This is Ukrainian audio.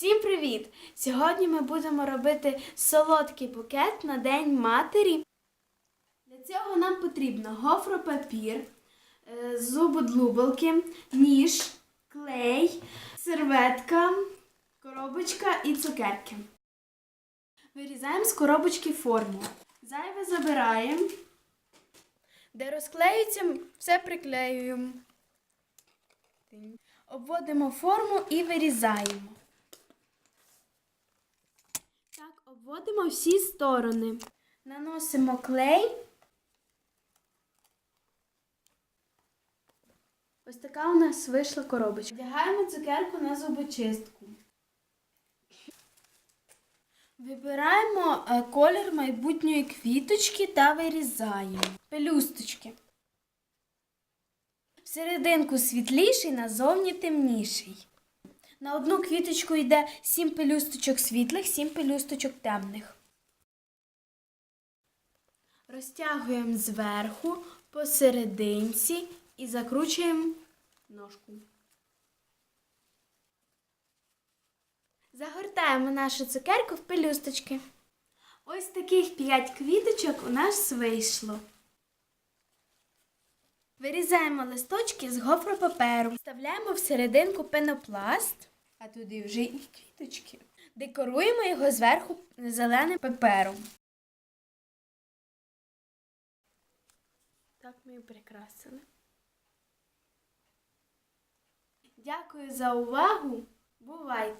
Всім привіт! Сьогодні ми будемо робити солодкий букет на День матері. Для цього нам потрібно гофропапір, е, зубодлубалки, ніж, клей, серветка, коробочка і цукерки. Вирізаємо з коробочки форму. Зайве забираємо. Де розклеюється, все приклеюємо. Обводимо форму і вирізаємо. Так, обводимо всі сторони. Наносимо клей. Ось така у нас вийшла коробочка. Вдягаємо цукерку на зубочистку. Вибираємо е, колір майбутньої квіточки та вирізаємо. Пелюсточки. Всерединку світліший, назовні темніший. На одну квіточку йде 7 пелюсточок світлих, 7 пелюсточок темних. Розтягуємо зверху, посерединці і закручуємо ножку. Загортаємо нашу цукерку в пелюсточки. Ось таких 5 квіточок у нас вийшло. Вирізаємо листочки з гофропаперу, вставляємо всерединку пенопласт, а туди вже і квіточки. Декоруємо його зверху зеленим папером. Так ми і прикрасили. Дякую за увагу. Бувайте!